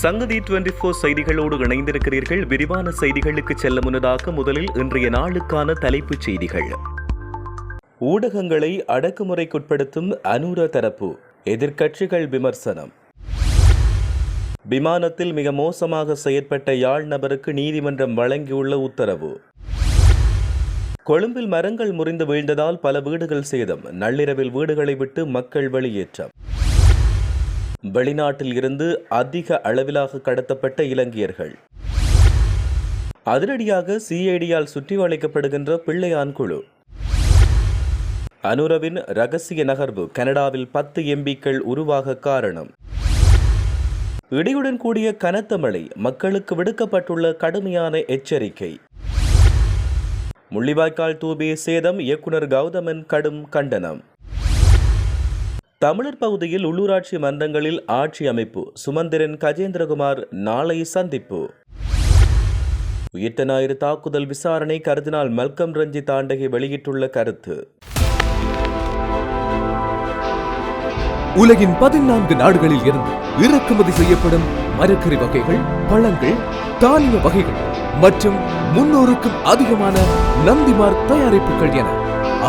சங்கதி twenty four செய்திகளோடு இணைந்திருக்கிறீர்கள். விரிவான செய்திகளுக்கு செல்ல முன்னதாக முதலில் இன்றைய நாளுக்கான தலைப்புச் செய்திகள். ஊடகங்களை அடக்குமுறைக்குட்படுத்தும் அனூர தரப்பு எதிர்க்கட்சிகள் விமர்சனம். விமானத்தில் மிக மோசமாக செயற்பட்ட யாழ் நபருக்கு நீதிமன்றம் வழங்கியுள்ள உத்தரவு. கொழும்பில் மரங்கள் முறிந்து வீழ்ந்ததால் பல வீடுகள் சேதம். நள்ளிரவில் வீடுகளை விட்டு மக்கள் வெளியேற்றம். வெளிநாட்டில் இருந்து அதிக அளவிலாக கடத்தப்பட்ட இலங்கையர்கள். அதிரடியாக சிஐடியால் சுற்றி வளைக்கப்படுகின்ற பிள்ளையான் குழு. அனுரவின் ரகசிய நகர்வு கனடாவில் பத்து எம்பிக்கள் உருவாக காரணம். இடியுடன் கூடிய கனத்த மழை மக்களுக்கு விடுக்கப்பட்டுள்ள கடுமையான எச்சரிக்கை. முள்ளிவாய்க்கால் தூபி சேதம் இயக்குனர் கௌதமன் கடும் கண்டனம். தமிழர் பகுதியில் உள்ளூராட்சி மன்றங்களில் ஆட்சி அமைப்பு. சுமந்திரன் கஜேந்திரகுமார் நாளை சந்திப்பு. உயிர்த்த ஞாயிறு தாக்குதல் விசாரணை கருதினால் மல்கம் ரஞ்சித் தாண்டகி வெளியிட்டுள்ள கருத்து. உலகின் பதினான்கு நாடுகளில் இருந்து இறக்குமதி செய்யப்படும் மரக்கறி வகைகள் பழங்கள் தானிய வகைகள் மற்றும் முன்னூறுக்கும் அதிகமான நந்திமார் தயாரிப்புகள் என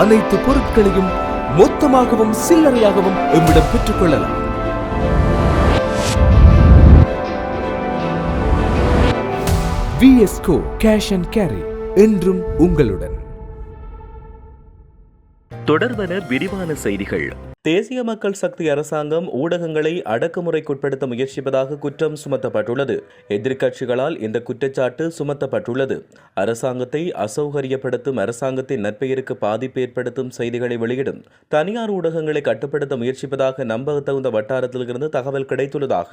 அனைத்து பொருட்களையும் மொத்தமாகவும் சில்லறையாகவும் எம்மிடம் பெற்றுக்கொள்ளலாம் விஎஸ்கோ கேஷ் அண்ட் கேரி என்றும் உங்களுடன். தொடர்வன விரிவான செய்திகள். தேசிய மக்கள் சக்தி அரசாங்கம் ஊடகங்களை அடக்குமுறைக்குட்படுத்த முயற்சிப்பதாக குற்றம் சுமத்தப்பட்டுள்ளது. எதிர்க்கட்சிகளால் இந்த குற்றச்சாட்டு சுமத்தப்பட்டுள்ளது. அரசாங்கத்தை அசௌகரியப்படுத்தும் அரசாங்கத்தின் நற்பெயருக்கு பாதிப்பு ஏற்படுத்தும் செய்திகளை வெளியிடும். தனியார் ஊடகங்களை கட்டுப்படுத்த முயற்சிப்பதாக நம்பத்தகுந்த வட்டாரத்திலிருந்து தகவல் கிடைத்துள்ளதாக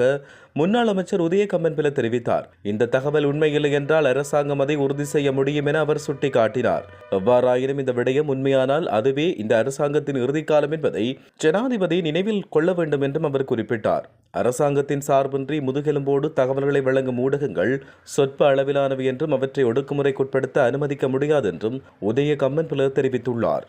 முன்னாள் அமைச்சர் உதய கம்மன்பில தெரிவித்தார். இந்த தகவல் உண்மையில்லை என்றால் அரசாங்கம் அதை உறுதி செய்ய முடியும் என அவர் சுட்டிக்காட்டினார். எவ்வாறாயினும் இந்த விடயம் உண்மையானால் அதுவே இந்த அரசாங்கத்தின் இறுதிக்காலம் என்பதை ஜனாதிபதி நினைவில் கொள்ள வேண்டும் என்றும் அவர் குறிப்பிட்டார். அரசாங்கத்தின் சார்பின்றி முதுகெலும்போடு தகவல்களை வழங்கும் ஊடகங்கள் சொற்ப அளவிலானவை என்றும் அவற்றை ஒடுக்குமுறைக்குட்படுத்த அனுமதிக்க முடியாது என்றும் உதய கம்மன்பில தெரிவித்துள்ளார்.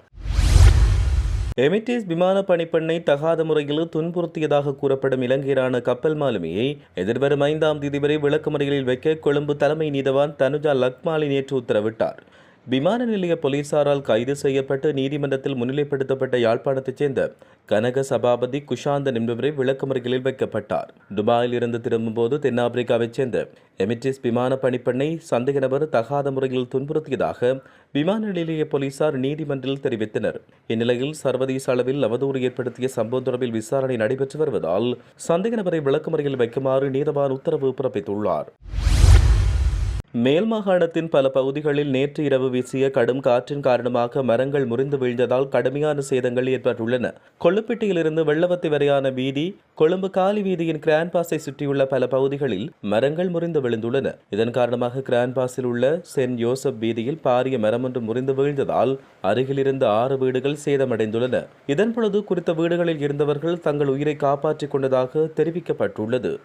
எமிட்டேஸ் விமான பணிப்பெண்ணை தகாத முறையில் துன்புறுத்தியதாக கூறப்படும் இலங்கையரான கப்பல் மாலுமியை எதிர்வரும் ஐந்தாம் தேதி வரை விளக்குமுறைகளில் வைக்க கொழும்பு தலைமை நீதவான் தனுஜா லக்மாலி நேற்று உத்தரவிட்டார். விமான நிலைய போலீசாரால் கைது செய்யப்பட்டு நீதிமன்றத்தில் முன்னிலைப்படுத்தப்பட்ட யாழ்ப்பாணத்தைச் சேர்ந்த கனக சபாபதி குஷாந்த என்பவரை விளக்குமறைகளில் வைக்கப்பட்டார். துபாயில் இருந்து திரும்பும்போது தென்னாப்பிரிக்காவைச் சேர்ந்த எமிட்டிஸ் விமான பணிப்பெண்ணை சந்தேக நபர் தகாத முறையில் துன்புறுத்தியதாக விமான நிலைய போலீசார் நீதிமன்றில் தெரிவித்தனர். இந்நிலையில் சர்வதேச அளவில் அவதூறு ஏற்படுத்திய சம்பவம் தொடர்பில் விசாரணை நடைபெற்று வருவதால் சந்தேக நபரை விளக்குமறையில் வைக்குமாறு நீதவான் உத்தரவு பிறப்பித்துள்ளார். மேல் மாகாணத்தின் பல பகுதிகளில் நேற்று இரவு வீசிய கடும் காற்றின் காரணமாக மரங்கள் முறிந்து வீழ்ந்ததால் கடுமையான சேதங்கள் ஏற்பட்டுள்ளன. கொள்ளுப்பட்டியிலிருந்து வெள்ளவத்தி வரையான வீதி கொழும்பு காலி வீதியின் கிரான்பாஸை சுற்றியுள்ள பல பகுதிகளில் மரங்கள் முறிந்து விழுந்துள்ளன. இதன் காரணமாக கிரான்பாஸில் உள்ள சென்ட் யோசப் வீதியில் பாரிய மரம் ஒன்று முறிந்து வீழ்ந்ததால் அருகிலிருந்து ஆறு வீடுகள் சேதமடைந்துள்ளன. இதன் பொழுது குறித்த வீடுகளில் இருந்தவர்கள் தங்கள் உயிரை காப்பாற்றிக் கொண்டதாக தெரிவிக்கப்பட்டுள்ளது.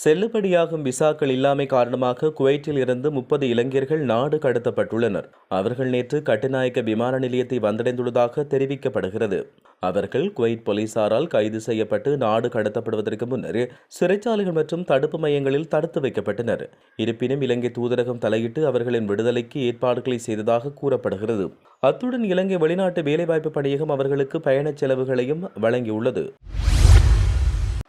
செல்லுபடியாகும் விசாக்கள் இல்லாமை காரணமாக குவைட்டில் இருந்து முப்பது இளைஞர்கள் நாடு கடத்தப்பட்டுள்ளனர். அவர்கள் நேற்று கட்டுநாயக்க விமான நிலையத்தை வந்தடைந்துள்ளதாக தெரிவிக்கப்படுகிறது. அவர்கள் குவைட் போலீசாரால் கைது செய்யப்பட்டு நாடு கடத்தப்படுவதற்கு முன்னர் சிறைச்சாலைகள் மற்றும் தடுப்பு மையங்களில் தடுத்து வைக்கப்பட்டனர். இருப்பினும் இலங்கை தூதரகம் தலையிட்டு அவர்களின் விடுதலைக்கு ஏற்பாடுகளை செய்ததாக கூறப்படுகிறது. அத்துடன் இலங்கை வெளிநாட்டு வேலைவாய்ப்பு பணியகம் அவர்களுக்கு பயணச் செலவுகளையும் வழங்கியுள்ளது.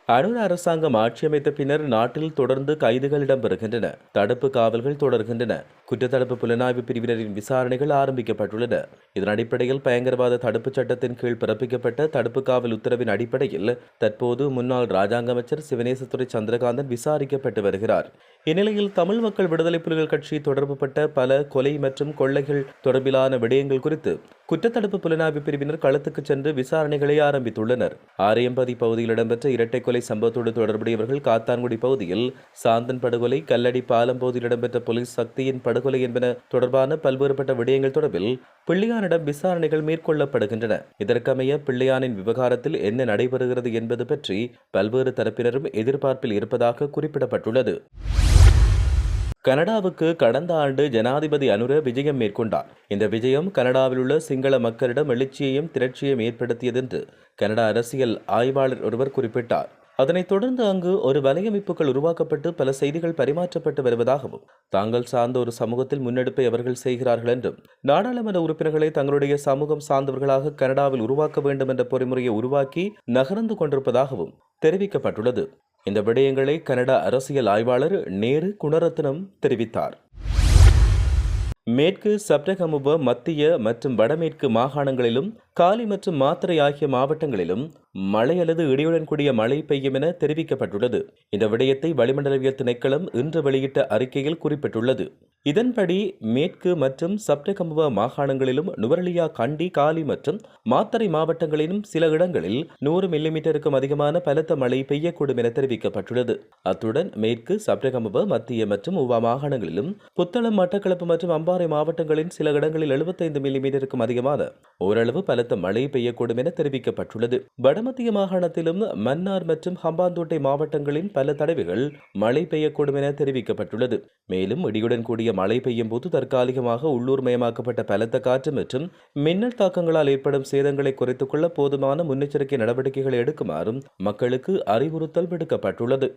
அனுர அரசாங்கம் ஆட்சியமைத்த பின்னர் நாட்டில் தொடர்ந்து கைதுகள் இடம்பெறுகின்றன. தடுப்பு காவல்கள் தொடர்கின்றன. குற்றத்தடுப்பு புலனாய்வு பிரிவினரின் விசாரணைகள் ஆரம்பிக்கப்பட்டுள்ளன. இதன் அடிப்படையில் பயங்கரவாத தடுப்புச் சட்டத்தின் கீழ் பிறப்பிக்கப்பட்ட தடுப்பு காவல் உத்தரவின் அடிப்படையில் தற்போது முன்னாள் ராஜாங்க அமைச்சர் சிவனேசத்துறை சந்திரகாந்தன் விசாரிக்கப்பட்டு வருகிறார். இந்நிலையில் தமிழ் மக்கள் விடுதலை புலிகள் கட்சி தொடர்புபட்ட பல கொலை மற்றும் கொள்ளைகள் தொடர்பிலான விடயங்கள் குறித்து குற்றத்தடுப்பு புலனாய்வு பிரிவினர் களத்துக்கு சென்று விசாரணைகளை ஆரம்பித்துள்ளனர். ஆரியம்பதி பகுதியில் இடம்பெற்ற இரட்டை கொலை சம்பவத்தோடு தொடர்புடையவர்கள் காத்தான்குடி பகுதியில் சாந்தன் படுகொலை கல்லடி பாலம் பகுதியில் இடம்பெற்ற போலீஸ் சக்தியின் படுகொலை என்பன தொடர்பான பல்வேறுபட்ட விடயங்கள் தொடர்பில் பிள்ளையானிடம் விசாரணைகள் மேற்கொள்ளப்படுகின்றன. இதற்கமைய பிள்ளையானின் விவகாரத்தில் என்ன நடைபெறுகிறது என்பது பற்றி பல்வேறு தரப்பினரும் எதிர்பார்ப்பில் இருப்பதாக குறிப்பிடப்பட்டுள்ளது. கனடாவுக்கு கடந்த ஆண்டு ஜனாதிபதி அனுர விஜயம் மேற்கொண்டார். இந்த விஜயம் கனடாவில் உள்ள சிங்கள மக்களிடம் எழுச்சியையும் திரட்சியையும் ஏற்படுத்தியது என்று கனடா அரசியல் ஆய்வாளர் ஒருவர் குறிப்பிட்டார். அதனைத் தொடர்ந்து அங்கு ஒரு வலையமைப்புகள் உருவாக்கப்பட்டு பல செய்திகள் பரிமாற்றப்பட்டு வருவதாகவும் தாங்கள் சார்ந்த ஒரு சமூகத்தில் முன்னெடுப்பை அவர்கள் செய்கிறார்கள் என்றும் நாடாளுமன்ற உறுப்பினர்களை தங்களுடைய சமூகம் சார்ந்தவர்களாக கனடாவில் உருவாக்க வேண்டும் என்ற பொறிமுறையை உருவாக்கி நகர்ந்து கொண்டிருப்பதாகவும் தெரிவிக்கப்பட்டுள்ளது. இந்த விடயங்களை கனடா அரசியல் ஆய்வாளர் நேரு குணரத்னம் தெரிவித்தார். மேற்கு சப்ரகமுப மத்திய மற்றும் வடமேற்கு மாகாணங்களிலும் காலி மற்றும் மாத்திரை ஆகிய மாவட்டங்களிலும் மழை அல்லது இடியுடன் கூடிய மழை பெய்யும் என தெரிவிக்கப்பட்டுள்ளது. இந்த விடயத்தை வளிமண்டலவியல் திணைக்களம் இன்று வெளியிட்ட அறிக்கையில் குறிப்பிட்டுள்ளது. இதன்படி மேற்கு மற்றும் சப்ரகமுவ மாகாணங்களிலும் நுவரலியா கண்டி காலி மற்றும் மாத்தறை மாவட்டங்களிலும் சில இடங்களில் நூறு மில்லிமீட்டருக்கும் அதிகமான பலத்த மழை பெய்யக்கூடும் என தெரிவிக்கப்பட்டுள்ளது. அத்துடன் மேற்கு சப்ரகமுவ மத்திய மற்றும் உவா மாகாணங்களிலும் புத்தளம் மட்டக்களப்பு மற்றும் அம்பாறை மாவட்டங்களின் சில இடங்களில் 75 மில்லிமீட்டருக்கும் அதிகமான ஓரளவு பலத்த மழை பெய்யக்கூடும் என தெரிவிக்கப்பட்டுள்ளது. வடமத்திய மாகாணத்திலும் மன்னார் மற்றும் ஹம்பாந்தோட்டை மாவட்டங்களின் பல தடவைகள் மழை பெய்யக்கூடும் என தெரிவிக்கப்பட்டுள்ளது. மேலும் இடியுடன் கூடிய மழை பெய்யும் போது தற்காலிகமாக உள்ளூர் மயமாக்கப்பட்ட பலத்த காற்று மற்றும் மின்னல் தாக்கங்களால் ஏற்படும் சேதங்களை குறைத்துக் கொள்ள போதுமான முன்னெச்சரிக்கை நடவடிக்கைகளை எடுக்குமாறும் மக்களுக்கு அறிவுறுத்தல் விடுக்கப்பட்டுள்ளது.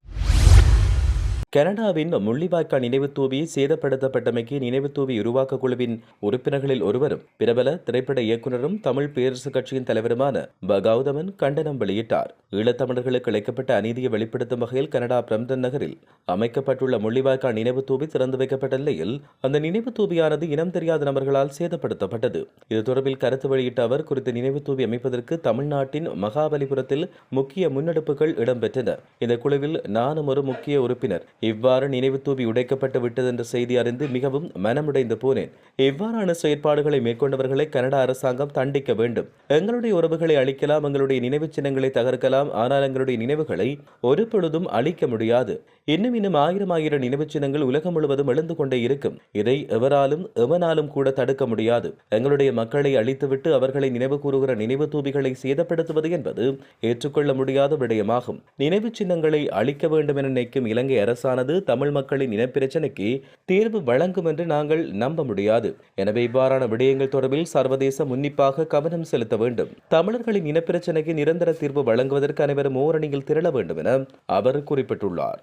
கனடாவின் முள்ளிவாய்க்கால் நினைவு தூவி சேதப்படுத்தப்பட்டமைக்கு நினைவு தூவி உருவாக்க குழுவின் உறுப்பினர்களில் ஒருவரும் பிரபல திரைப்பட இயக்குனரும் தமிழ் பேரரசு கட்சியின் தலைவருமான ப. கௌதமன் கண்டனம் வெளியிட்டார். ஈழத்தமிழர்களுக்கு இழைக்கப்பட்ட அநீதியை வெளிப்படுத்தும் வகையில் கனடா பிரம்டன் நகரில் அமைக்கப்பட்டுள்ள முள்ளிவாய்க்கால் நினைவு தூவி திறந்து வைக்கப்பட்ட நிலையில் அந்த நினைவு தூவியானது இனம் தெரியாத நபர்களால் சேதப்படுத்தப்பட்டது. இது தொடர்பில் கருத்து வெளியிட்ட அவர் குறித்த நினைவு தூவி அமைப்பதற்கு தமிழ்நாட்டின் மகாபலிபுரத்தில் முக்கிய முன்னெடுப்புகள் இடம்பெற்றன. இந்த குழுவில் நானும் ஒரு முக்கிய உறுப்பினர். இவ்வாறு நினைவு தூவி உடைக்கப்பட்டு விட்டது என்ற செய்தி அறிந்து மிகவும் மனமுடைந்து போனேன். இவ்வாறான செயற்பாடுகளை மேற்கொண்டவர்களை கனடா அரசாங்கம் தண்டிக்க வேண்டும். எங்களுடைய உறவுகளை அழிக்கலாம் எங்களுடைய நினைவு சின்னங்களை தகர்க்கலாம் ஆனால் எங்களுடைய நினைவுகளை ஒரு பொழுதும் அழிக்க முடியாது. இன்னும் இன்னும் ஆயிரம் ஆயிரம் நினைவு சின்னங்கள் உலகம் முழுவதும் எழுந்து கொண்டே இருக்கும். இதை எவராலும் எவனாலும் கூட தடுக்க முடியாது. எங்களுடைய மக்களை அழித்துவிட்டு அவர்களை நினைவு கூறுகிற நினைவு தூபிகளை சேதப்படுத்துவது என்பது ஏற்றுக்கொள்ள முடியாத விடயமாகும். நினைவு சின்னங்களை அழிக்க வேண்டும் என நினைக்கும் இலங்கை அரசாங்கம் அரசானது தமிழ் மக்களின் இனப்பிரச்சனைக்கு தீர்வு வழங்கும் என்று நாங்கள் நம்ப முடியாது. எனவே இவ்வாறான விடயங்கள் தொடர்பில் சர்வதேச முன்னிப்பாக கவனம் செலுத்த வேண்டும். தமிழர்களின் இனப்பிரச்சனைக்கு நிரந்தர தீர்வு வழங்குவதற்கு அனைவரும் ஓரணியில் திரள வேண்டும் என அவர் குறிப்பிட்டுள்ளார்.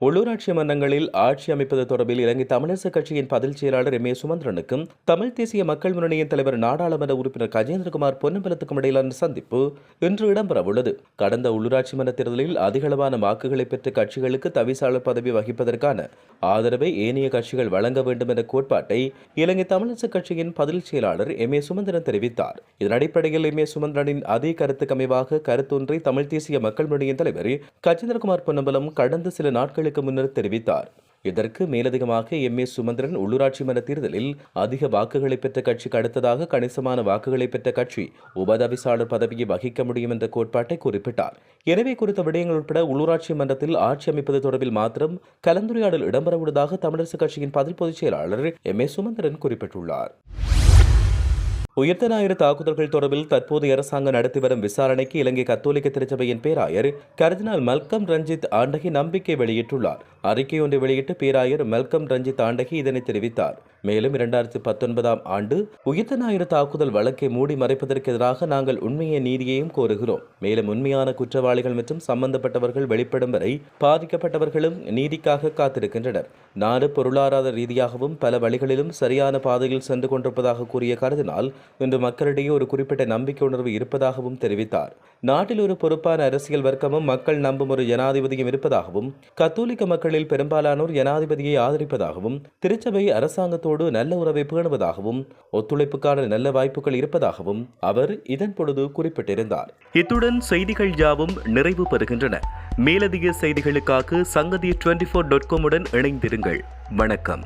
உள்ளூராட்சி மன்றங்களில் ஆட்சி அமைப்பது தொடர்பில் இலங்கை தமிழரசு கட்சியின் பதில் செயலாளர் எம் ஏ சுமந்திரனுக்கும் தமிழ் தேசிய மக்கள் முன்னணியின் தலைவர் நாடாளுமன்ற உறுப்பினர் கஜேந்திரகுமார் பொன்னம்பலத்துக்கும் இடையிலான சந்திப்பு இன்று இடம்பெறவுள்ளது. கடந்த உள்ளூராட்சி மன்ற தேர்தலில் அதிகளவான வாக்குகளை பெற்ற கட்சிகளுக்கு தவிசாளர் பதவி வகிப்பதற்கான ஆதரவை ஏனைய கட்சிகள் வழங்க வேண்டும் என்ற கோட்பாட்டை இலங்கை தமிழரசு கட்சியின் பதில் செயலாளர் எம் ஏ சுமந்திரன் தெரிவித்தார். இதன் அடிப்படையில் எம் ஏ சுமந்திரனின் அதே கருத்துக்கு அமைவாக கருத்தொன்றை தமிழ் தேசிய மக்கள் முன்னணியின் தலைவர் கஜேந்திரகுமார் பொன்னம்பலம் கடந்த சில நாட்களுக்கு முன்னர் தெரிவித்தார். இதற்கு மேலதிகமாக எம் ஏ சுமந்திரன் உள்ளூராட்சி மன்ற தேர்தலில் அதிக வாக்குகளை பெற்ற கட்சிக்கு அடுத்ததாக கணிசமான வாக்குகளை பெற்ற கட்சி உபதவிசாளர் பதவியை வகிக்க முடியும் என்ற கோட்பாட்டை குறிப்பிட்டார். எனவே குறித்த விடயங்கள் உட்பட உள்ளூராட்சி மன்றத்தில் ஆட்சி அமைப்பது தொடர்பில் மாத்திரம் கலந்துரையாடல் இடம்பெறவுள்ளதாக தமிழரசு கட்சியின் பதில் பொதுச் செயலாளர் எம் ஏ சுமந்திரன் குறிப்பிட்டுள்ளார். உயிர்த்த ஞாயிறு தாக்குதல்கள் தொடர்பில் தற்போதைய அரசாங்கம் நடத்தி வரும் விசாரணைக்கு இலங்கை கத்தோலிக்க திருச்சபையின் பேராயர் கர்தினால் மல்கம் ரஞ்சித் ஆண்டகி நம்பிக்கை வெளியிட்டுள்ளார். அறிக்கை ஒன்றை வெளியிட்டு பேராயர் மல்கம் ரஞ்சித் ஆண்டகி இதனை தெரிவித்தார். மேலும் இரண்டாயிரத்தி பத்தொன்பதாம் ஆண்டு உயிர்த்த ஞாயிறு தாக்குதல் வழக்கை மூடி மறைப்பதற்கு எதிராக நாங்கள் உண்மையை நீதியையும் கோருகிறோம். மேலும் உண்மையான குற்றவாளிகள் மற்றும் சம்பந்தப்பட்டவர்கள் வெளிப்படும் வரை பாதிக்கப்பட்டவர்களும் நீதிக்காக காத்திருக்கின்றனர். நாடு பொருளாதார ரீதியாகவும் பல வழிகளிலும் சரியான பாதையில் சென்று கொண்டிருப்பதாக கூறிய கருதினால் இன்று மக்களிடையே ஒரு குறிப்பிட்ட நம்பிக்கை உணர்வு இருப்பதாகவும் தெரிவித்தார். நாட்டில் ஒரு பொறுப்பான அரசியல் வர்க்கமும் மக்கள் நம்பும் ஒரு ஜனாதிபதியும் இருப்பதாகவும் கத்தோலிக்க மக்களில் பெரும்பாலானோர் ஜனாதிபதியை ஆதரிப்பதாகவும் திருச்சபை அரசாங்கத்தோடு நல்ல உறவை பேணுவதாகவும் ஒத்துழைப்புக்கான நல்ல வாய்ப்புகள் இருப்பதாகவும் அவர் இதன் பொழுது குறிப்பிட்டிருந்தார். இத்துடன் செய்திகள் யாவும் நிறைவு பெறுகின்றன. மேலதிக செய்திகளுக்காக சங்கதி டுவெண்டி ஃபோர் டாட் காமுடன் இணைந்திருங்கள். வணக்கம்.